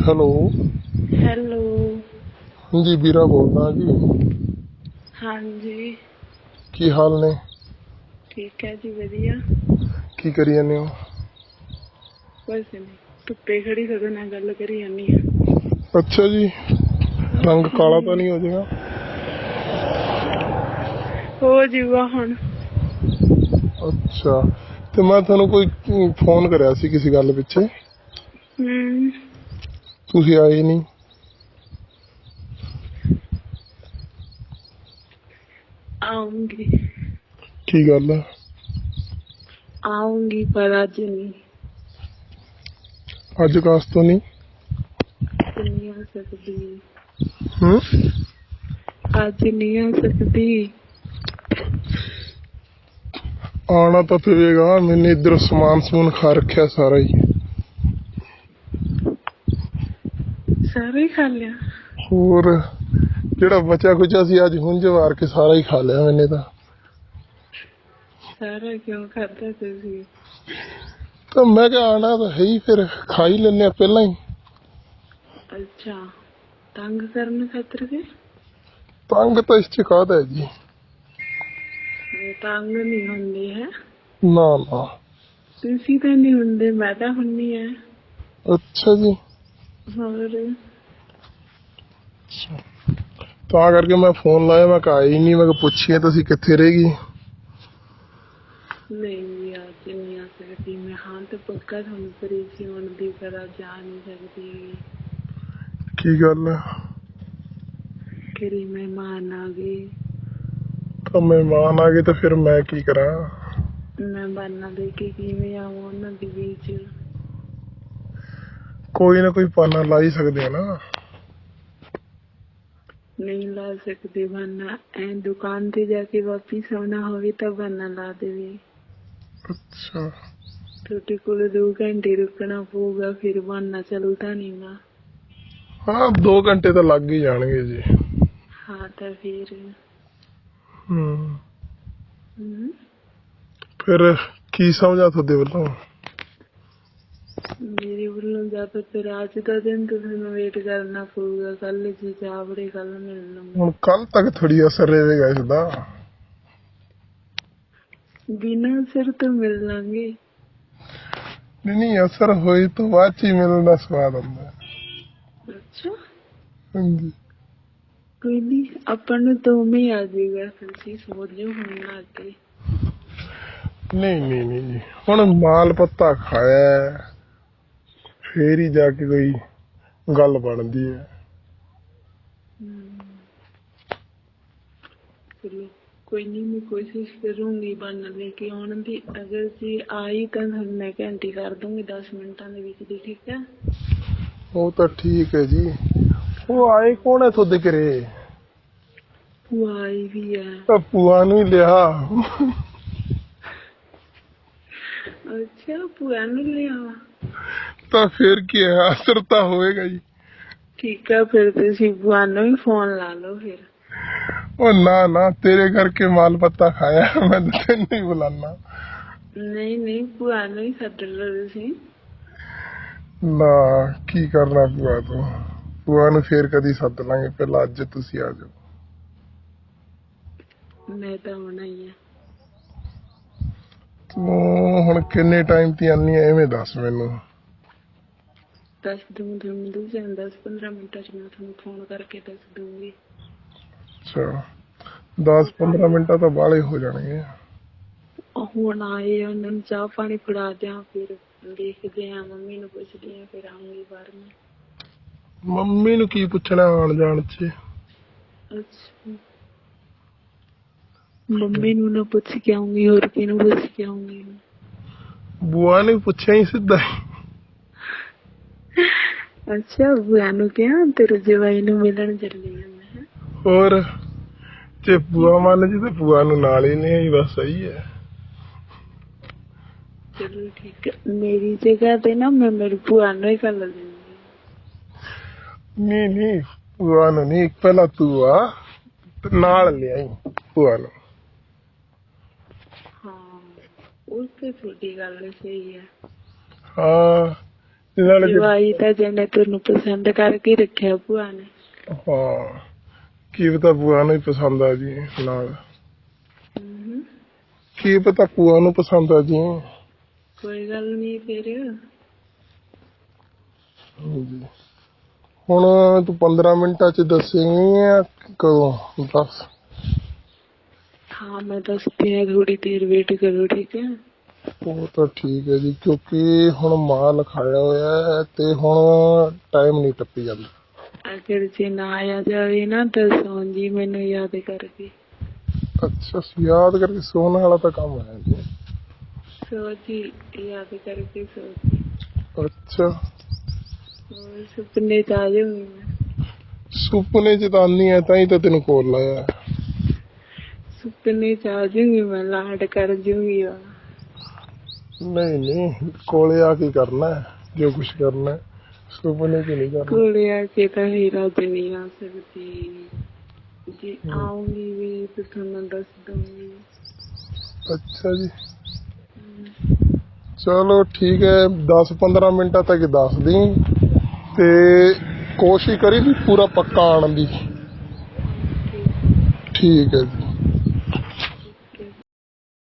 Hello. Hello. ਹਾਂਜੀ ਵੀਰਾ ਬੋਲਦਾ ਜੀ। ਹਾਂਜੀ। ਕੀ ਹਾਲ ਨੇ? ਠੀਕ ਹੈ ਜੀ ਵਧੀਆ। ਕੀ ਕਰੀ ਜਾਂਦੇ ਹੋ? ਕੁਛ ਨਹੀਂ ਧੁੱਪੇ ਖੜੀ ਤੁਹਾਡੇ ਨਾਲ ਗੱਲ ਕਰੀ ਜਾਂਦੀ ਆ ਅੱਛਾ ਜੀ ਰੰਗ ਕਾਲਾ ਤਾਂ ਨਹੀਂ ਹੋ ਜਾਏਗਾ? ਹੋ ਜੂਗਾ ਹੁਣ। ਅੱਛਾ ਤੇ ਮੈਂ ਤੁਹਾਨੂੰ ਕੋਈ ਫੋਨ ਕਰਿਆ ਸੀ ਕਿਸੇ ਗੱਲ ਪਿੱਛੇ? ਹੂੰ। ਤੁਸੀਂ ਆਏ ਨਹੀਂ। ਆਉਂਗੀ। ਕੀ ਗੱਲ ਹੈ ਆਉਂਗੀ ਪਰ ਅੱਜ ਨਹੀਂ। ਅੱਜ ਕਾਸ ਤੋਂ ਨਹੀਂ? ਨਹੀਂ ਆ ਸਕਦੀ। ਹੂੰ? ਅੱਜ ਨਹੀਂ ਆ ਸਕਦੀ। ਆਣਾ ਤਾਂ ਪਵੇਗਾ ਮੈਨੇ ਇੱਧਰ ਸਮਾਨ ਸਮੂਨ ਖਾ ਰੱਖਿਆ ਸਾਰਾ ਹੀ। ਸਾਰਾ ਹੀ ਖਾ ਲਿਆ। ਹੋਰ ਜਿਹੜਾ ਬਚਾ ਕੁਚਾ ਸੀ ਅੱਜ ਹੁੰਝ ਵਾਰ ਕੇ ਸਾਰਾ ਹੀ ਖਾ ਲਿਆ ਮੈਨੇ ਤਾਂ। ਸਾਰਾ ਕਿਉਂ ਖਾਦਾ ਤੁਸੀਂ? ਤਾਂ ਮੈਂ ਕਿਹਾ ਆਣਾ ਤਾਂ ਹੈ ਹੀ ਫਿਰ ਖਾ ਹੀ ਲੈਨੇ ਆ ਪਹਿਲਾਂ ਹੀ। ਅੱਛਾ ਤੰਗ ਕਰਨ ਖਾਤਰ ਕੇ ਤੰਗ ਤਾਂ ਇਸ ਚ ਕਾਹਦਾ ਹੈ ਜੀ? ਤੰਗ ਨਹੀਂ ਹੁੰਦੇ ਹੈ? ਨਾ ਨਾ। ਤੁਸੀਂ ਤਾਂ ਨਹੀਂ ਹੁੰਦੇ ਮੈਂ ਤਾਂ ਹੁੰਨੀ ਆ ਅੱਛਾ ਜੀ। ਤਾਂ ਕਰਕੇ ਮੈਂ ਫੋਨ ਲਾਇਆ ਮੈਂ ਕਿਹਾ ਆਈ ਨਹੀਂ ਮੈਂ ਕਿਹਾ ਪੁੱਛੀਏ ਤੁਸੀਂ ਕਿੱਥੇ ਰਹੇਗੀ ਨਹੀਂ ਆ ਸਕਦੀ। ਮੈਂ ਹਾਂ ਤੇ ਪੱਕਾ ਤੁਹਾਨੂੰ ਹੁਣ ਦੀ ਤਰ੍ਹਾਂ ਜਾ ਨਹੀਂ ਸਕਦੀ। ਕੀ ਗੱਲ ਹੈ ਕਿਰੀ ਮਹਿਮਾਨ ਆ ਗਏ। ਤਾਂ ਮਹਿਮਾਨ ਆ ਗਏ ਤਾਂ ਫਿਰ ਮੈਂ ਕੀ ਕਰਾਂ? ਮੈਂ ਬਾਨਾ ਦੇ ਕੇ ਕਿਵੇਂ ਆਵਾਂ ਉਹਨਾਂ ਦੇ ਵਿੱਚ? ਕੋਈ ਨਾ ਕੋਈ ਪਾਨਾ ਲਾ ਹੀ ਸਕਦੇ ਆ ਨਾ। ਨਹੀਂ ਲਾ ਸਕਦੇ ਬਾਨਾ ਐ ਦੁਕਾਨ ਤੇ ਜਾ ਕੇ ਵਾਪਿਸ ਆਉਣਾ ਹੋਵੇ ਤਾਂ ਬਾਨਾ ਲਾ ਦੇਵੇ। ਅੱਛਾ। ਤੁਹਾਡੇ ਕੋਲ ਦੋ ਘੰਟੇ ਰੁਕਣਾ ਪਊਗਾ ਫਿਰ ਬਾਨਾ ਚੱਲਦਾ ਨਹੀਂ ਨਾ ਹਾਂ 2 ਘੰਟੇ ਤਾਂ ਲੱਗ ਹੀ ਜਾਣਗੇ ਜੀ। ਹਾਂ ਤਾਂ ਫਿਰ। ਹੂੰ। ਹਮ, ਫਿਰ ਕੀ ਸਮਝਾ ਤੁਹਾਡੇ ਵੱਲੋਂ? ਮੇਰੇ ਵੱਲੋਂ ਜ਼ਿਆਦਾਤਰ ਅੱਜ ਦਾ ਦਿਨ ਤੁਹਾਨੂੰ ਵੇਟ ਕਰਨਾ ਪਊਗਾ ਕੱਲ ਜੀ ਚਾਵੜੇ ਕੱਲ ਮਿਲ ਲਵਾਂਗੇ ਹੁਣ ਕੱਲ ਤੱਕ ਥੋੜੀ ਅਸਰ ਰਹੇਗਾ ਇਸ ਦਾ ਬਿਨਾਂ ਸਿਰ ਤੋਂ ਮਿਲ ਲਾਂਗੇ। ਨਹੀਂ ਨਹੀਂ ਅਸਰ ਹੋਈ ਤੋਂ ਬਾਅਦ ਚ ਮਿਲਣ ਦਾ ਸਵਾਦ ਆਉਂਦਾ। ਹੈ। ਅੱਛਾ। ਹਾਂਜੀ। ਕੋਈ ਨਹੀਂ ਆਪਾਂ ਨੂੰ ਦੋ ਮੇ ਆ ਜਾਏਗਾ ਤੁਸੀਂ ਸੋਚ ਲਿਓ ਹੁਣ ਨਾ ਅੱਗੇ ਨਹੀਂ ਨਹੀਂ ਨਹੀਂ ਜੀ ਹੁਣ ਮਾਲ ਪੱਤਾ ਖਾਇਆ। ਫੇਰ ਹੀ ਜਾ ਕੇ ਕੋਈ ਗੱਲ ਬਣਦੀ ਹੈ। ਚਲੋ ਕੋਈ ਨਹੀਂ ਮੈਂ ਕੋਸ਼ਿਸ਼ ਕਰੂੰਗੀ ਬਣ ਲੈ ਕੇ ਆਉਣ ਦੀ ਅਗਰ ਜੀ ਆਈ ਤਾਂ ਤੁਹਾਨੂੰ ਮੈਂ ਘੰਟੀ ਕਰ ਦੂੰਗੀ 10 ਮਿੰਟਾਂ ਦੇ ਵਿੱਚ ਦੀ ਠੀਕ ਹੈ? ਉਹ ਤਾਂ ਠੀਕ ਹੈ ਜੀ। ਉਹ ਆਏ ਕੌਣ ਹੈ ਤੁਹਾਡੇ ਘਰੇ? ਭੂਆ ਆਈ ਵੀ ਹੈ। ਤਾਂ ਭੂਆ ਨੂੰ ਲਿਆ। ਅੱਛਾ ਭੂਆ ਨੂੰ ਲਿਆਵਾ ਤਾਂ ਫੇਰ ਕੀ ਹੈ? ਅਸਰ ਤਾਂ ਹੋਏਗਾ ਜੀ। ਠੀਕ ਹੈ ਫਿਰ ਤੁਸੀਂ ਭੂਆ ਨੂੰ ਹੀ ਫੋਨ ਲਾ ਲਓ ਫਿਰ। ਉਹ ਨਾ ਨਾ ਤੇਰੇ ਕਰਕੇ ਮਾਲ ਪੱਤਾ ਖਾਇਆ ਮੈਂ ਤੈਨੂੰ ਹੀ ਬੁਲਾਨਾ। ਨਹੀਂ ਨਹੀਂ ਭੂਆ ਨੂੰ ਹੀ ਸੱਦ ਲਓ ਤੁਸੀਂ। ਨਾ ਕੀ ਕਰਨਾ ਭੂਆ ਤੋਂ? ਭੂਆ ਨੂੰ ਫੇਰ ਕਦੀ ਸੱਦ ਲਾਂਗੇ ਪਹਿਲਾਂ ਅੱਜ ਤੁਸੀਂ ਆ ਜਾਓ। ਮੈਂ ਤਾਂ ਆਉਣਾ ਹੀ। ਆ ਤੂੰ ਹੁਣ ਕਿੰਨੇ ਟਾਈਮ ਤੇ ਆਨੀ ਐਵੇਂ ਦੱਸ ਮੈਨੂੰ। ਦੱਸ ਦੂੰ ਤੁਹਾਨੂੰ ਦੂਜੇ 10 15 ਮਿੰਟਾਂ ਚ ਮੈਂ ਤੁਹਾਨੂੰ ਫੋਨ ਕਰਕੇ ਦੱਸ ਦੂੰਗੀ ਅੱਛਾ 10 15 ਮਿੰਟਾਂ ਤਾਂ ਬਾਹਲੇ ਹੋ ਜਾਣਗੇ। ਹੁਣ ਆਏ ਉਹਨਾਂ ਨੂੰ ਚਾਹ ਪਾਣੀ ਫੜਾ ਦਿਆਂ ਫਿਰ ਦੇਖਦੇ ਆ ਮੰਮੀ ਨੂੰ ਪੁੱਛਦੇ ਆ ਫਿਰ ਆਉਂਗੀ ਬਾਹਰ ਮੈਂ ਮੰਮੀ ਨੂੰ ਕੀ ਪੁੱਛਣਾ ਆਣ ਜਾਣ ਚ? ਅੱਛਾ। ਮੰਮੀ ਨੂੰ ਨਾ ਪੁੱਛ ਕੇ ਆਉਂਗੀ ਹੋਰ ਕਿਹਨੂੰ ਪੁੱਛ ਕੇ ਆਉਂਗੀ ਬੁਆ ਨੇ ਪੁੱਛਿਆ ਹੀ ਸਿੱਧਾ ਹੀ। ਅੱਛਾ ਬੁਆ ਨੂੰ ਕਿਹਾ ਤੇਰੇ ਜਵਾਈ ਨੂੰ ਮਿਲਣ ਚੱਲੀ ਆ। ਮੈਂ ਹੋਰ ਜੇ ਬੁਆ ਮੰਨ ਜੀ ਤੇ ਬੁਆ ਨੂੰ ਨਾਲ ਹੀ ਨਹੀਂ ਆਈ ਬਸ ਸਹੀ ਹੈ। ਚਲੋ ਠੀਕ ਹੈ ਮੇਰੀ ਜਗ੍ਹਾ ਤੇ ਨਾ ਮੈਂ ਮੇਰੀ ਭੂਆ ਨੂੰ ਹੀ ਕਰ ਲੈਂਦੀ ਨਹੀਂ ਨਹੀਂ ਬੁਆ ਨੂੰ ਨਹੀਂ ਪਹਿਲਾਂ ਤੂੰ ਆ ਤੇ ਨਾਲ ਲਿਆਈ ਬੁਆ ਨੂੰ। ਹਾਂ ਉਹ ਤੇ ਤੁਹਾਡੀ ਗੱਲ ਸਹੀ ਹੈ। ਹਾਂ। ਜਵਾਈ ਤਾਂ ਜਿਹਨੇ ਤੁਹਾਨੂੰ ਪਸੰਦ ਕਰਕੇ ਰੱਖਿਆ ਭੂਆ ਨੇ। ਹਾਂ ਕੀ ਪਤਾ ਭੂਆ ਨੂੰ ਹੀ ਪਸੰਦ ਆ ਜੀ ਨਾਲ। ਕੀ ਪਤਾ ਭੂਆ ਨੂੰ ਪਸੰਦ ਆ ਜੀ। ਕੋਈ ਗੱਲ ਨਹੀਂ ਫਿਰ। ਹੁਣ ਤੂੰ 15 ਮਿੰਟਾਂ ਚ ਦੱਸੇਂਗੀ ਜਾਂ ਕਦੋਂ? ਦੱਸ। ਹਾਂ ਮੈਂ ਦੱਸਦੀ ਹਾਂ ਥੋੜੀ ਦੇਰ ਵੇਟ ਕਰੋ ਠੀਕ ਹੈ? ਉਹ ਤਾਂ ਠੀਕ ਹੈ ਜੀ ਕਿਉਂਕਿ ਹੁਣ ਮਾਲ ਖਾਇਆ ਹੋਇਆ ਹੈ ਤੇ ਹੁਣ ਟਾਈਮ ਨਹੀਂ ਟੱਪੀ ਜਾਂਦਾ। ਅਗਰ ਜੇ ਨਾ ਆਇਆ ਜਾਵੇ ਨਾ ਤਾਂ ਸੌਂ ਜੀ ਮੈਨੂੰ ਯਾਦ ਕਰਕੇ ਅੱਛਾ ਯਾਦ ਕਰਕੇ ਸੋਣ ਵਾਲਾ ਤਾਂ ਕੰਮ ਹੈ ਜੀ। ਸੋ ਜੀ ਯਾਦ ਕਰਕੇ ਸੋ ਜੀ। ਅੱਛਾ। ਹੋਰ ਸੁਪਨੇ ਚ ਆ ਜਾਊਂਗੀ ਮੈਂ ਸੁਪਨੇ ਚ ਤਾਂ ਆਨੀ ਹੈ ਤਾਂ ਹੀ ਤਾਂ ਤੈਨੂੰ ਕੋਲ ਲਾਇਆ। ਸੁਪਨੇ ਚ ਆ ਮੈਂ ਲਾਡ ਕਰ ਜੂੰਗੀ ਆ ਨਹੀਂ ਨਹੀਂ ਕੋਲੇ ਆ ਕੇ ਕਰਨਾ ਹੈ, ਜੋ ਕੁਝ ਕਰਨਾ ਹੈ। ਸੁਪਨੇ ਚ ਨਹੀਂ ਕਰਨਾ? ਕੋਲੇ ਆ ਕੇ ਤਾਂ ਹੀਰਾ ਤੇ ਨਹੀਂ ਆ ਸਕਦੀ ਜੇ ਆਉਂਗੀ ਵੀ ਤਾਂ ਤੁਹਾਨੂੰ ਦੱਸ ਦੂੰਗੀ ਅੱਛਾ ਜੀ। ਚਲੋ ਠੀਕ ਹੈ 10 15 ਮਿੰਟਾਂ ਤੱਕ ਦੱਸ ਦੀ। ਤੇ ਕੋਸ਼ਿਸ਼ ਕਰੀ ਵੀ ਪੂਰਾ ਪੱਕਾ ਆਉਣ ਦੀ। ਠੀਕ ਹੈ ਜੀ।